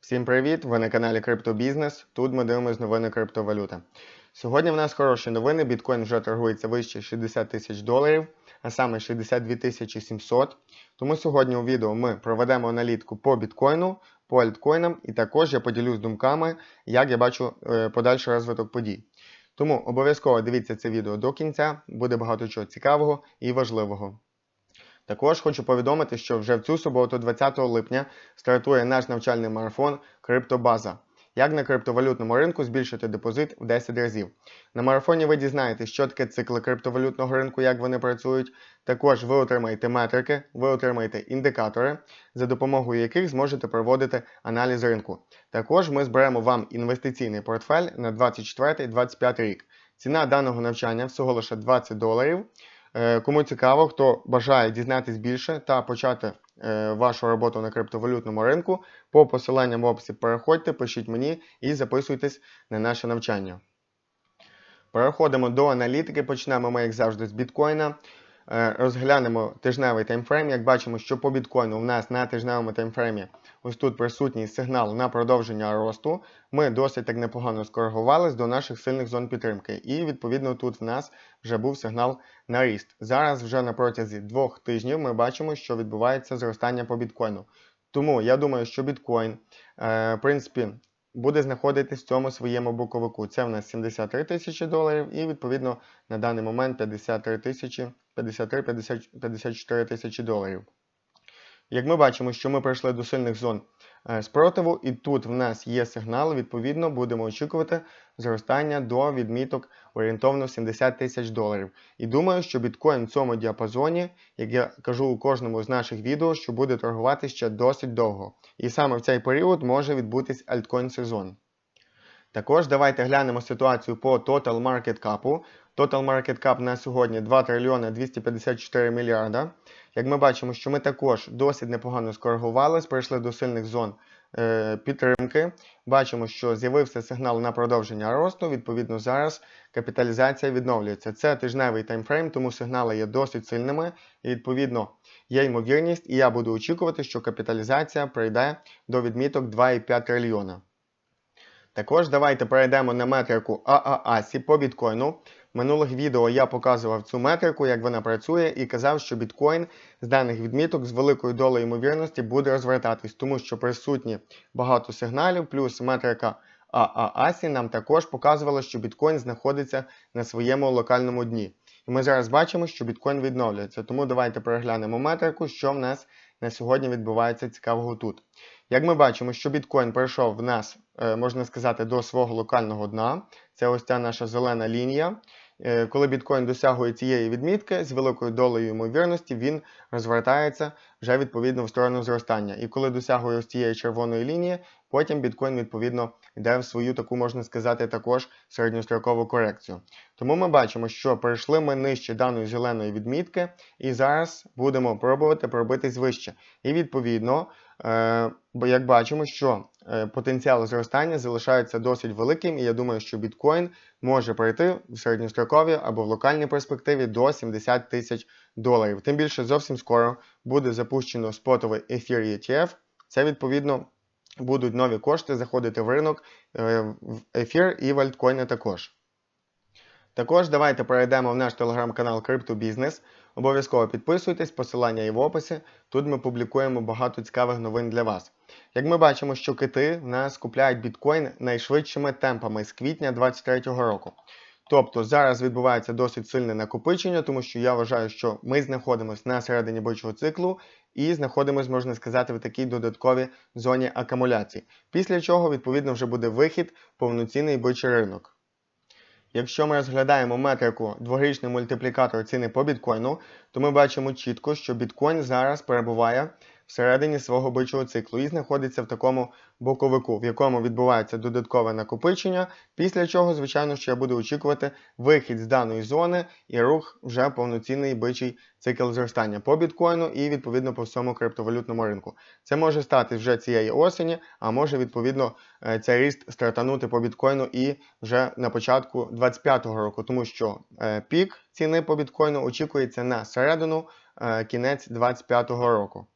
Всім привіт! Ви на каналі Криптобізнес. Тут ми дивимося новини криптовалюти. Сьогодні в нас хороші новини. Біткоін вже торгується вище 60 тисяч доларів, а саме 62 тисячі 700. Тому сьогодні у відео ми проведемо аналітику по біткоїну, по альткоїнам і також я поділюсь думками, як я бачу е, подальший розвиток подій. Тому обов'язково дивіться це відео до кінця, буде багато чого цікавого і важливого. Також хочу повідомити, що вже в цю суботу, 20 липня, стартує наш навчальний марафон Криптобаза. Як на криптовалютному ринку збільшити депозит в 10 разів. На марафоні ви дізнаєтесь, що таке цикли криптовалютного ринку, як вони працюють. Також ви отримаєте метрики, ви отримаєте індикатори, за допомогою яких зможете проводити аналіз ринку. Також ми зберемо вам інвестиційний портфель на 24-25 рік. Ціна даного навчання всього лише 20 доларів. Е, Кому цікаво, хто бажає дізнатись більше та почати е, вашу роботу на криптовалютному ринку, по посиланням в описі переходьте, пишіть мені і записуйтесь на наше навчання. Переходимо до аналітики. Почнемо ми, як завжди, з біткоїна. Е, Розглянемо тижневий таймфрейм. Як бачимо, що по біткоїну у нас на тижневому таймфреймі ось тут присутній сигнал на продовження росту. Ми досить так непогано скоригувались до наших сильних зон підтримки. І відповідно тут в нас вже був сигнал на ріст. Зараз вже на протязі двох тижнів ми бачимо, що відбувається зростання по біткоїну. Тому я думаю, що біткоін, е, в принципі, буде знаходитись в цьому своєму боковику. Це в нас 73 тисячі доларів, і відповідно на даний момент 53 тисячі 53-54 тисячі доларів. Як ми бачимо, що ми прийшли до сильних зон е, спротиву, і тут в нас є сигнал, відповідно, будемо очікувати зростання до відміток орієнтовно 70 тисяч доларів. І думаю, що біткоін в цьому діапазоні, як я кажу у кожному з наших відео, що буде торгувати ще досить довго. І саме в цей період може відбутись альткоін сезон. Також давайте глянемо ситуацію по Total Market Cap. Total Market Cap на сьогодні 2 трильйони 254 мільярда. Як ми бачимо, що ми також досить непогано скоригувались, прийшли до сильних зон е, підтримки. Бачимо, що з'явився сигнал на продовження росту. Відповідно, зараз капіталізація відновлюється. Це тижневий таймфрейм, тому сигнали є досить сильними. І відповідно є ймовірність, і я буду очікувати, що капіталізація прийде до відміток 2,5 трильйона. Також давайте перейдемо на метрику AAASI по біткоїну. Минулих відео я показував цю метрику, як вона працює, і казав, що біткоін з даних відміток з великою долею ймовірності буде розвертатись, тому що присутні багато сигналів, плюс метрика AAASI нам також показувала, що біткоін знаходиться на своєму локальному дні. І ми зараз бачимо, що біткоін відновлюється. Тому давайте переглянемо метрику, що в нас на сьогодні відбувається цікавого тут. Як ми бачимо, що біткоін пройшов в нас, е, можна сказати, до свого локального дна. Це ось ця наша зелена лінія. Е, коли біткоін досягує цієї відмітки з великою долею ймовірності, він розвертається вже відповідно в сторону зростання. І коли досягує ось цієї червоної лінії, потім біткоін відповідно йде в свою таку, можна сказати, також середньострокову корекцію. Тому ми бачимо, що перейшли ми нижче даної зеленої відмітки, і зараз будемо пробувати пробитись вище. І відповідно. Е, як бачимо, що потенціал зростання залишається досить великим, і я думаю, що біткоін може пройти в середньостроковій або в локальній перспективі до 70 тисяч доларів. Тим більше зовсім скоро буде запущено спотовий ефір ETF. Це відповідно будуть нові кошти заходити в ринок е, в ефір і в альткоїни також. Також давайте перейдемо в наш телеграм-канал CryptoBusiness. Обов'язково підписуйтесь, посилання є в описі. Тут ми публікуємо багато цікавих новин для вас. Як ми бачимо, що кити в нас купляють біткоін найшвидшими темпами з квітня 2023 року. Тобто зараз відбувається досить сильне накопичення, тому що я вважаю, що ми знаходимося на середині бичого циклу і знаходимося, можна сказати, в такій додатковій зоні акумуляції. Після чого, відповідно, вже буде вихід повноцінний бичий ринок. Якщо ми розглядаємо метрику дворічний мультиплікатор ціни по біткоїну, то ми бачимо чітко, що біткоін зараз перебуває всередині свого бичого циклу і знаходиться в такому боковику, в якому відбувається додаткове накопичення, після чого, звичайно, що я буду очікувати вихід з даної зони і рух вже повноцінний бичий цикл зростання по біткоїну і відповідно по всьому криптовалютному ринку. Це може стати вже цієї осені, а може відповідно е, цей ріст стартанути по біткоїну і вже на початку 2025 року, тому що е, пік ціни по біткоїну очікується на середину е, кінець 2025 року.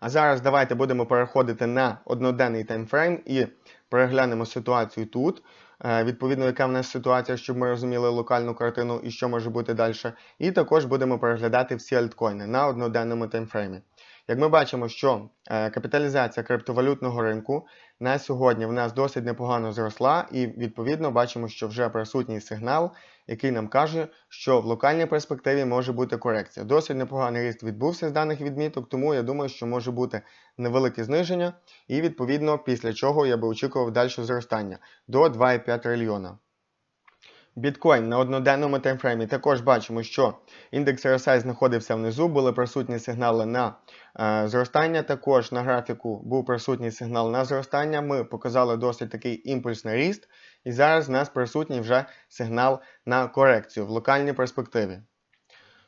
А зараз давайте будемо переходити на одноденний таймфрейм і переглянемо ситуацію тут. Е, Відповідно, яка в нас ситуація, щоб ми розуміли локальну картину і що може бути далі. І також будемо переглядати всі альткоїни на одноденному таймфреймі. Як ми бачимо, що е, капіталізація криптовалютного ринку на сьогодні в нас досить непогано зросла, і відповідно бачимо, що вже присутній сигнал, який нам каже, що в локальній перспективі може бути корекція. Досить непоганий ріст відбувся з даних відміток, тому я думаю, що може бути невелике зниження, і відповідно після чого я би очікував далі зростання до 2,5 трильйона. Біткоін на одноденному таймфреймі також бачимо, що індекс RSI знаходився внизу, були присутні сигнали на е, зростання. Також на графіку був присутній сигнал на зростання. Ми показали досить такий імпульсний ріст, і зараз в нас присутній вже сигнал на корекцію в локальній перспективі.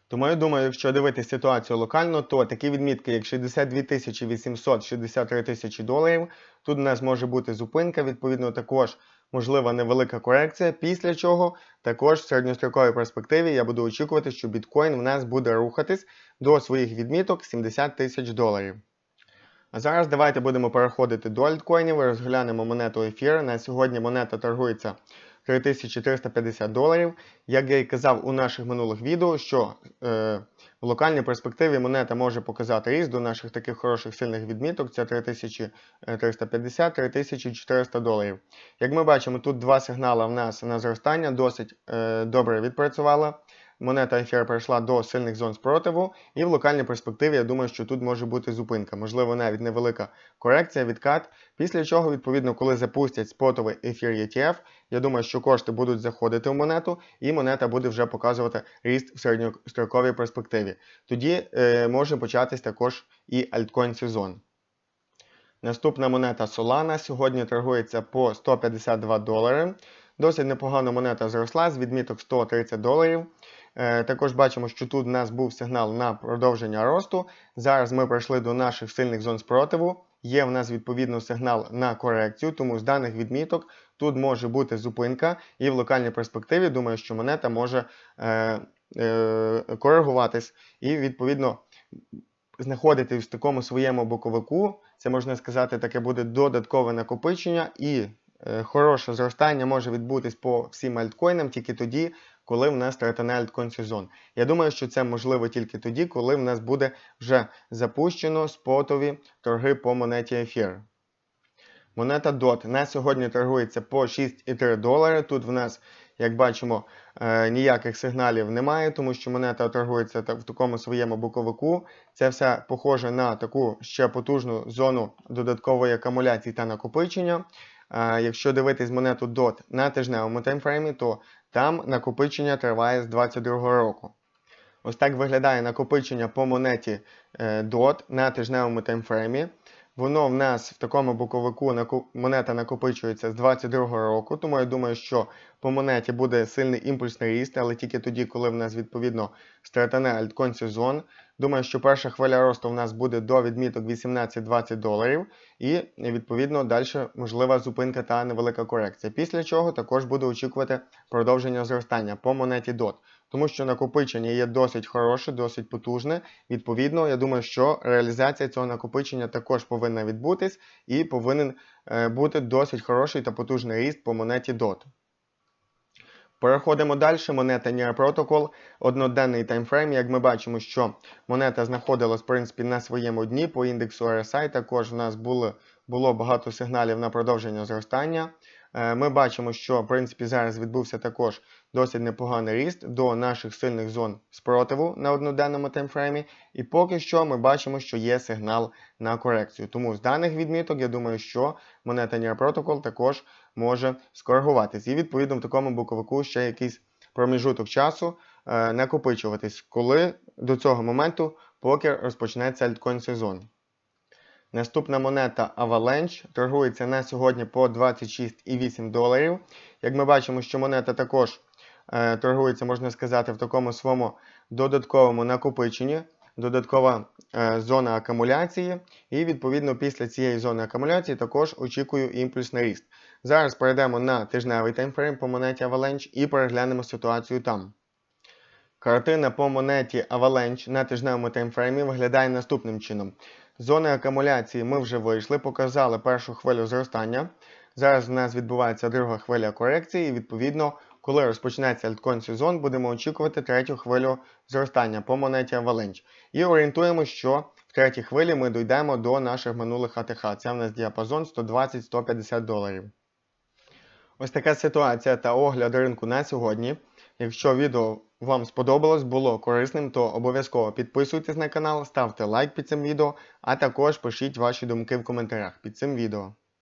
Тому я думаю, якщо дивитися ситуацію локально, то такі відмітки, як 62 800, 63 тисячі доларів, тут у нас може бути зупинка, відповідно, також можлива невелика корекція, після чого також в середньостроковій перспективі я буду очікувати, що біткоін в нас буде рухатись до своїх відміток 70 тисяч доларів. А зараз давайте будемо переходити до альткоїнів і розглянемо монету ефір. На сьогодні монета торгується 3350 доларів. Як я і казав у наших минулих відео, що е, в локальній перспективі монета може показати ріст до наших таких хороших сильних відміток. Це 3350-3400 доларів. Як ми бачимо, тут два сигнали в нас на зростання досить е, добре відпрацювала. Монета ефір перейшла до сильних зон спротиву, і в локальній перспективі я думаю, що тут може бути зупинка, можливо, навіть невелика корекція, відкат. Після чого, відповідно, коли запустять спотовий ефір ETF, я думаю, що кошти будуть заходити в монету, і монета буде вже показувати ріст в середньостроковій перспективі. Тоді е, може початись також і альткоін сезон. Наступна монета Solana сьогодні торгується по 152 долари. Досить непогано монета зросла з відміток 130 доларів. Е, також бачимо, що тут у нас був сигнал на продовження росту. Зараз ми прийшли до наших сильних зон спротиву. Є в нас відповідно сигнал на корекцію, тому з даних відміток тут може бути зупинка, і в локальній перспективі думаю, що монета може е, е, коригуватись і відповідно знаходитись в такому своєму боковику. Це можна сказати, таке буде додаткове накопичення і хороше зростання може відбутись по всім альткоїнам тільки тоді, коли в нас стартане альткоін сезон. Я думаю, що це можливо тільки тоді, коли в нас буде вже запущено спотові торги по монеті ефір. Монета DOT на сьогодні торгується по 6,3 долари. Тут в нас, як бачимо, е, ніяких сигналів немає, тому що монета торгується в такому своєму боковику. Це все похоже на таку ще потужну зону додаткової акумуляції та накопичення. Якщо дивитись монету DOT на тижневому таймфреймі, то там накопичення триває з 2022 року. Ось так виглядає накопичення по монеті е, DOT на тижневому таймфреймі. Воно в нас в такому боковику монета накопичується з 2022 року, тому я думаю, що по монеті буде сильний імпульсний ріст, але тільки тоді, коли в нас відповідно стартане альткоін сезон. Думаю, що перша хвиля росту в нас буде до відміток 18-20 доларів, і відповідно далі можлива зупинка та невелика корекція. Після чого також буду очікувати продовження зростання по монеті DOT. Тому що накопичення є досить хороше, досить потужне. Відповідно, я думаю, що реалізація цього накопичення також повинна відбутись і повинен е, бути досить хороший та потужний ріст по монеті DOT. Переходимо далі. Монета Near Protocol, одноденний таймфрейм. Як ми бачимо, що монета знаходилась в принципі, на своєму дні по індексу RSI. Також в нас було було багато сигналів на продовження зростання. Е, ми бачимо, що в принципі, зараз відбувся також досить непоганий ріст до наших сильних зон спротиву на одноденному таймфреймі. І поки що ми бачимо, що є сигнал на корекцію. Тому з даних відміток, я думаю, що монета Near Protocol також може скоригуватись. І відповідно в такому боковику ще якийсь проміжуток часу е, накопичуватись, коли до цього моменту поки розпочнеться альткоін сезон. Наступна монета Avalanche торгується на сьогодні по 26,8 доларів. Як ми бачимо, що монета також торгується, можна сказати, в такому своєму додатковому накопиченні, додаткова е, зона акумуляції. І, відповідно, після цієї зони акумуляції також очікую імпульсний ріст. Зараз перейдемо на тижневий таймфрейм по монеті Avalanche і переглянемо ситуацію там. Картина по монеті Avalanche на тижневому таймфреймі виглядає наступним чином. Зони акумуляції ми вже вийшли, показали першу хвилю зростання. Зараз у нас відбувається друга хвиля корекції, і відповідно, коли розпочнеться альткоін сезон, будемо очікувати третю хвилю зростання по монеті Avalanche. І орієнтуємо, що в третій хвилі ми дійдемо до наших минулих АТХ. Це в нас діапазон 120-150 доларів. Ось така ситуація та огляд ринку на сьогодні. Якщо відео вам сподобалось, було корисним, то обов'язково підписуйтесь на канал, ставте лайк під цим відео, а також пишіть ваші думки в коментарях під цим відео.